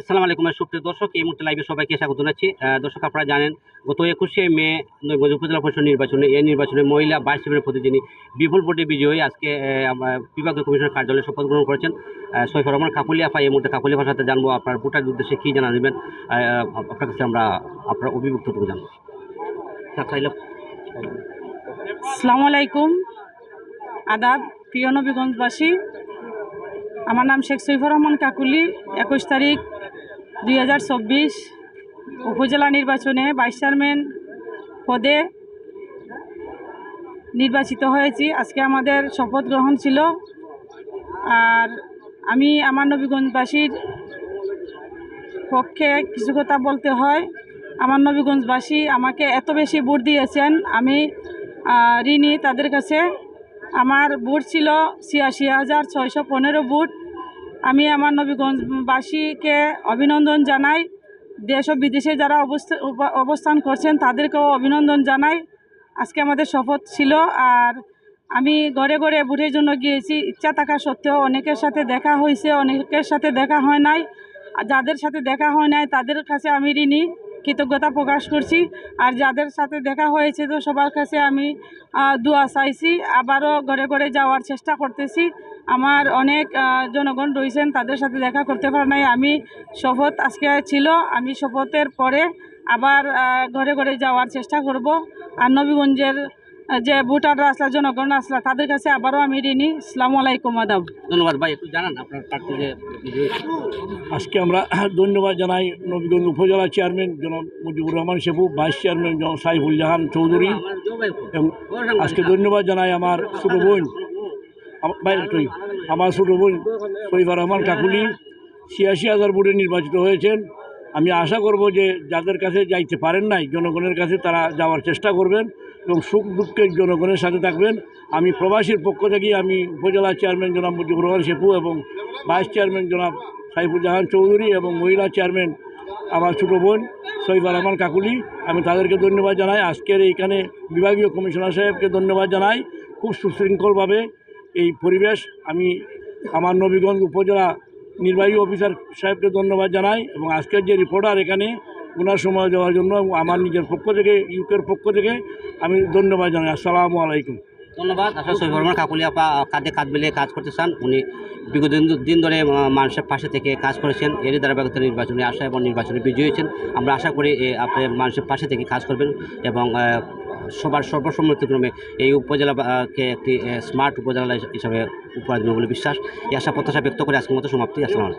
আসসালামু আলাইকুম সুপ্রিয় দর্শক, এই মুহূর্তে লাইভে সবাইকে স্বাগত জানাচ্ছি। দর্শক, আপনারা জানেন, গত একুশে মে নৈবজ উপজেলা পরিষদ নির্বাচনে, এই নির্বাচনে মহিলা বাইশ সেভেনের প্রতিদিনই বিপুল ভোটে বিজয়ী, আজকে বিভাগীয় কমিশনের কার্যালয়ে শপথ গ্রহণ করেছেন। সৈফ রহমান কাকুলিয়াফা এই মুহূর্তে কাকুলিয়াফার সাথে জানব আপনার ভোটার উদ্দেশ্যে কী জানা দেবেন আপনার কাছে আমরা আপনার অভিভুক্তটুকু জানব। আসসালামু আলাইকুম। আদাব, প্রিয় নবীগঞ্জবাসী, আমার নাম শেখ সৈফুর রহমান কাকুলি। একুশ তারিখ দুই হাজার চব্বিশ উপজেলা নির্বাচনে ভাইস চেয়ারম্যান পদে নির্বাচিত হয়েছি। আজকে আমাদের শপথ গ্রহণ ছিল। আর আমি আমার নবীগঞ্জবাসীর পক্ষে কিছু কথা বলতে হয়। আমার নবীগঞ্জবাসী আমাকে এত বেশি ভোট দিয়েছেন। আমি ঋণী তাদের কাছে। আমার ভোট ছিল ছিয়াশি হাজার ছয়শো পনেরো ভোট। আমি আমার নবীগঞ্জবাসীকে অভিনন্দন জানাই। দেশ ও বিদেশে যারা অবস্থা অবস্থান করছেন, তাদেরকেও অভিনন্দন জানাই। আজকে আমাদের শপথ ছিল আর আমি ঘরে ঘরে ভোটের জন্য গিয়েছি। ইচ্ছা থাকা সত্ত্বেও অনেকের সাথে দেখা হয়েছে, অনেকের সাথে দেখা হয় নাই। আর যাদের সাথে দেখা হয় নাই, তাদের কাছে আমি ঋণী, কৃতজ্ঞতা প্রকাশ করছি। আর যাদের সাথে দেখা হয়েছে তো সবার কাছে আমি দোয়া চাইছি। আবারও ঘরে ঘরে যাওয়ার চেষ্টা করতেছি। আমার অনেক জনগণ রয়েছেন তাদের সাথে দেখা করতে পারে নাই। আমি শপথ আজকে ছিল আমি শপথের পরে আবার ঘরে ঘরে যাওয়ার চেষ্টা করব। আর নবীগঞ্জের যে ভোটাররা আসলা জনগণ আসলা তাদের কাছে আবারও আমি ঋণী। সালামু আলাইকুম আদাব ধন্যবাদ ভাই একটু জানান আপনার আজকে আমরা ধন্যবাদ জানাই নবীগঞ্জ উপজেলা চেয়ারম্যান জনাব মুজিবুর রহমান শেফু ভাইস চেয়ারম্যান জনাব সাইফুল জাহান চৌধুরী। এবং আজকে ধন্যবাদ জানাই আমার ছোটো বোন ভাই, আমার ছোটো বোন শৈফা রহমান কাকুলি ছিয়াশি হাজার ভোটে নির্বাচিত হয়েছেন। আমি আশা করব যে যাদের কাছে যাইতে পারেন নাই জনগণের কাছে তারা যাওয়ার চেষ্টা করবেন এবং সুখ দুঃখের জনগণের সাথে থাকবেন। আমি প্রবাসীর পক্ষ থেকে আমি উপজেলা চেয়ারম্যান জনাব মুজিবুর রহমান শেফু এবং ভাইস চেয়ারম্যান জনাব সাইফুল জাহান চৌধুরী এবং মহিলা চেয়ারম্যান আমার ছোটো বোন সৈফা রহমান কাকুলি আমি তাদেরকে ধন্যবাদ জানাই। আজকের এইখানে বিভাগীয় কমিশনার সাহেবকে ধন্যবাদ জানাই। খুব সুশৃঙ্খলভাবে এই পরিবেশ আমি আমার নবীগঞ্জ উপজেলা নির্বাহী অফিসার সাহেবকে ধন্যবাদ জানাই এবং আজকের যে রিপোর্টার এখানে ওনার সময় দেওয়ার জন্য আমার নিজের পক্ষ থেকে, ইউকের পক্ষ থেকে আমি ধন্যবাদ জানাই। আসসালামু আলাইকুম। ধন্যবাদ। আসলে সৈফুর রহমান কাকুলিয়াপা কাঁধে কাঁধ মিলিয়ে কাজ করতে চান উনি বিগত দিন- ধরে মানুষের পাশে থেকে কাজ করেছেন। এরই ধারাবাহিকতা নির্বাচনে আসা এবং নির্বাচনে বিজয়ী হয়েছেন। আমরা আশা করি আপনি মানুষের পাশে থেকে কাজ করবেন এবং সবার সর্বসম্মতিক্রমে এই উপজেলাকে একটি স্মার্ট উপজেলা হিসাবে উপহার দেবে বলে বিশ্বাস। এই আশা, প্রত্যাশা ব্যক্ত করে আজকের মতো সমাপ্তি। আসসালাম